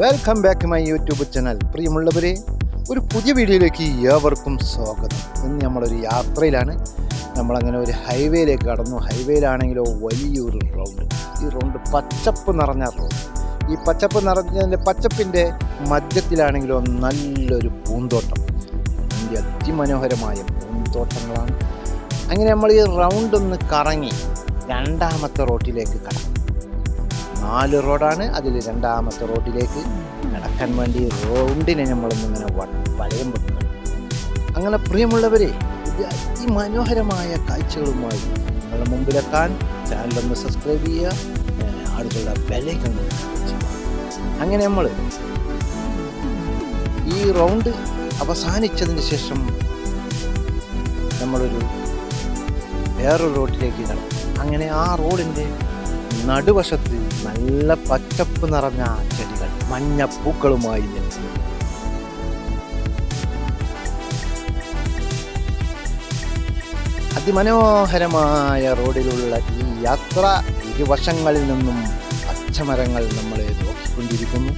Welcome back my YouTube channel പ്രിയമുള്ളവരെ ഒരു പുതിയ വീഡിയോയിലേക്ക് ഏവർക്കും സ്വാഗതം. ഇന്ന് നമ്മളൊരു യാത്രയിലാണ്. നമ്മളങ്ങനെ ഒരു ഹൈവേയിലേക്ക് കടന്നു. ഹൈവേയിലാണെങ്കിലോ വലിയൊരു റൗണ്ട് ഈ റൗണ്ട് പച്ചപ്പ് നിറഞ്ഞ റൗണ്ട് ഈ പച്ചപ്പ് നിറഞ്ഞതിന്റെ പച്ചപ്പിന്റെ മധ്യത്തിലാണെങ്കിലോ നല്ലൊരു പൂന്തോട്ടം. അതിന്റെ അതിമനോഹരമായ പൂന്തോട്ടങ്ങളാണ്. അങ്ങനെ നമ്മൾ ഈ റൗണ്ട് ഒന്ന് കറങ്ങി രണ്ടാമത്തെ റോട്ടിലേക്ക് കടന്നു. നാല് റോഡാണ്. അതിൽ രണ്ടാമത്തെ റോഡിലേക്ക് നടക്കാൻ വേണ്ടി റൗണ്ടിനെ ഇങ്ങനെ വലയം വെക്കുന്നു. അങ്ങനെ പ്രിയമുള്ളവരെ ഇത് അതിമനോഹരമായ കാഴ്ചകളുമായി നിങ്ങളുടെ മുമ്പിലെത്താൻ ചാനലൊന്ന് സബ്സ്ക്രൈബ് ചെയ്യുക. അടുത്തുള്ള ബെലൈക്കൺ അങ്ങനെ നമ്മൾ ഈ റൗണ്ട് അവസാനിച്ചതിന് ശേഷം നമ്മളൊരു വേറൊരു റോഡിലേക്ക് ഇടണം അങ്ങനെ ആ റോഡിന്റെ നടുവശത്ത് നല്ല പച്ചപ്പ് നിറഞ്ഞ ചെടികൾ മഞ്ഞ പൂക്കളുമായി അതിമനോഹരമായ റോഡിലുള്ള ഈ യാത്ര ഇരുവശങ്ങളിൽ നിന്നും പച്ചമരങ്ങൾ നമ്മളെ നോക്കിക്കൊണ്ടിരിക്കുന്നു.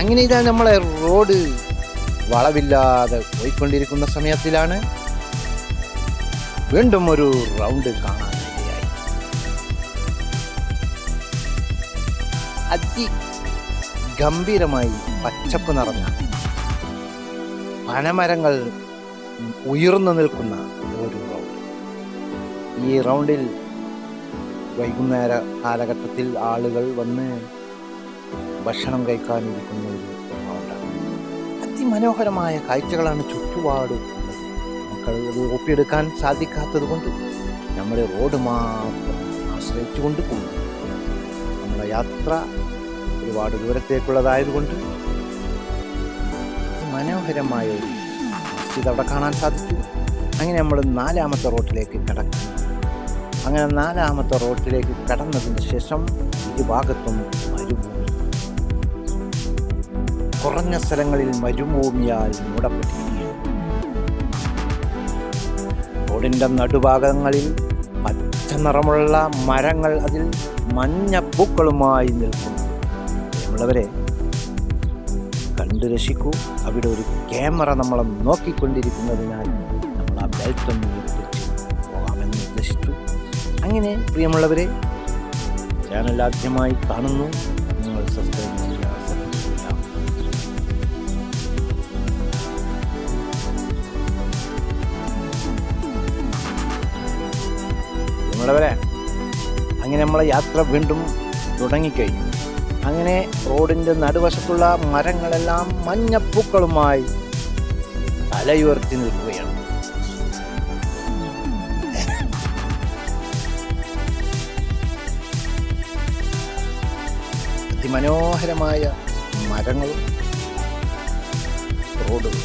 അങ്ങനെ ഇതാ നമ്മളെ റോഡ് വളവില്ലാതെ പോയിക്കൊണ്ടിരിക്കുന്ന സമയത്തിലാണ് വീണ്ടും ഒരു റൗണ്ട് കാണാൻ അതി ഗംഭീരമായി പച്ചപ്പ് നിറഞ്ഞ പനമരങ്ങൾ ഉയർന്നു നിൽക്കുന്ന ഒരു റൗണ്ട് ഈ റൗണ്ടിൽ വൈകുന്നേര കാലഘട്ടത്തിൽ ആളുകൾ വന്ന് ഭക്ഷണം കഴിക്കാനിരിക്കുന്ന ഒരു റൗണ്ടാണ് അതിമനോഹരമായ കാഴ്ചകളാണ് ചുറ്റുപാടും ഒപ്പിയെടുക്കാൻ സാധിക്കാത്തത് കൊണ്ട് നമ്മുടെ റോഡ് മാത്രം ആശ്രയിച്ചു കൊണ്ട് പോകുന്നു. നമ്മുടെ യാത്ര ഒരുപാട് ദൂരത്തേക്കുള്ളതായതുകൊണ്ട് മനോഹരമായ ഒരു മസ്ജിദ് അവിടെ കാണാൻ സാധിച്ചു. അങ്ങനെ നമ്മൾ നാലാമത്തെ റോട്ടിലേക്ക് കടക്കും അങ്ങനെ നാലാമത്തെ റോട്ടിലേക്ക് കടന്നതിന് ശേഷം ഇരുഭാഗത്തും മരുഭൂമി. കുറഞ്ഞ സ്ഥലങ്ങളിൽ മരുഭൂമിയാൽ മൂടപ്പെട്ടിരിക്കുകയാണ് റോഡിന്റെ നടുഭാഗങ്ങളിൽ പച്ച നിറമുള്ള മരങ്ങൾ അതിൽ മഞ്ഞ പൂക്കളുമായി നിൽക്കുന്നു നമ്മളവരെ കണ്ടു രക്ഷിക്കൂ. അവിടെ ഒരു ക്യാമറ നമ്മളെ നോക്കിക്കൊണ്ടിരിക്കുന്നതിനാൽ നമ്മൾ ആ ബെൽറ്റ് ഒന്ന് എടുത്തിട്ട് പോകാമെന്ന് ഉദ്ദേശിച്ചു അങ്ങനെ പ്രിയമുള്ളവരെ ചാനൽ ആദ്യമായി കാണുന്നു. നിങ്ങൾ സബ്സ്ക്രൈബ് ചെയ്യുക നമ്മളവരെ അങ്ങനെ നമ്മളെ യാത്ര വീണ്ടും തുടങ്ങിക്കഴിഞ്ഞു. അങ്ങനെ റോഡിന്റെ നടുവശത്തുള്ള മരങ്ങളെല്ലാം മഞ്ഞപ്പൂക്കളുമായി തലയുയർത്തി നിൽക്കുകയാണ്. അതിമനോഹരമായ മരങ്ങൾ റോഡുകൾ.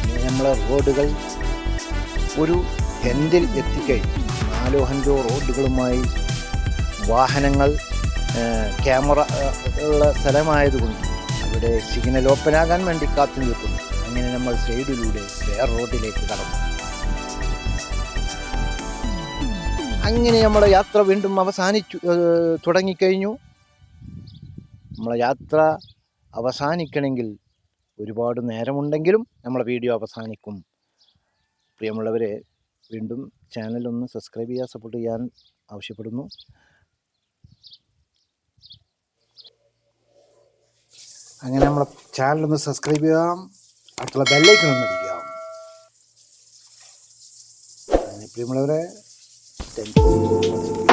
അങ്ങനെ നമ്മളെ റോഡുകൾ ഒരു എൻഡിൽ എത്തിക്കഴിഞ്ഞു. നാലോ അഞ്ചോ റോഡുകളുമായി വാഹനങ്ങൾ ക്യാമറ ഉള്ള സ്ഥലമായതുകൊണ്ട് അവിടെ സിഗ്നൽ ഓപ്പൺ വേണ്ടി കാത്തു നിൽക്കുന്നു. അങ്ങനെ നമ്മൾ സൈഡിലൂടെ വേർ റോഡിലേക്ക് കടന്നു. അങ്ങനെ നമ്മുടെ യാത്ര വീണ്ടും അവസാനിച്ചു തുടങ്ങിക്കഴിഞ്ഞു. നമ്മളെ യാത്ര അവസാനിക്കണമെങ്കിൽ ഒരുപാട് നേരമുണ്ടെങ്കിലും നമ്മളെ വീഡിയോ അവസാനിക്കും. പ്രിയമുള്ളവരെ വീണ്ടും ചാനൽ ഒന്ന് സബ്സ്ക്രൈബ് ചെയ്യുക സപ്പോർട്ട് ചെയ്യാൻ ആവശ്യപ്പെടുന്നു. അങ്ങനെ നമ്മളെ ചാനൽ ഒന്ന് സബ്സ്ക്രൈബ് ചെയ്യാം. അടുത്തുള്ള ബെല്ലൈക്കൺ ഒന്ന് അടിക്കാം. അങ്ങനെ നമ്മളവരെ താങ്ക് യു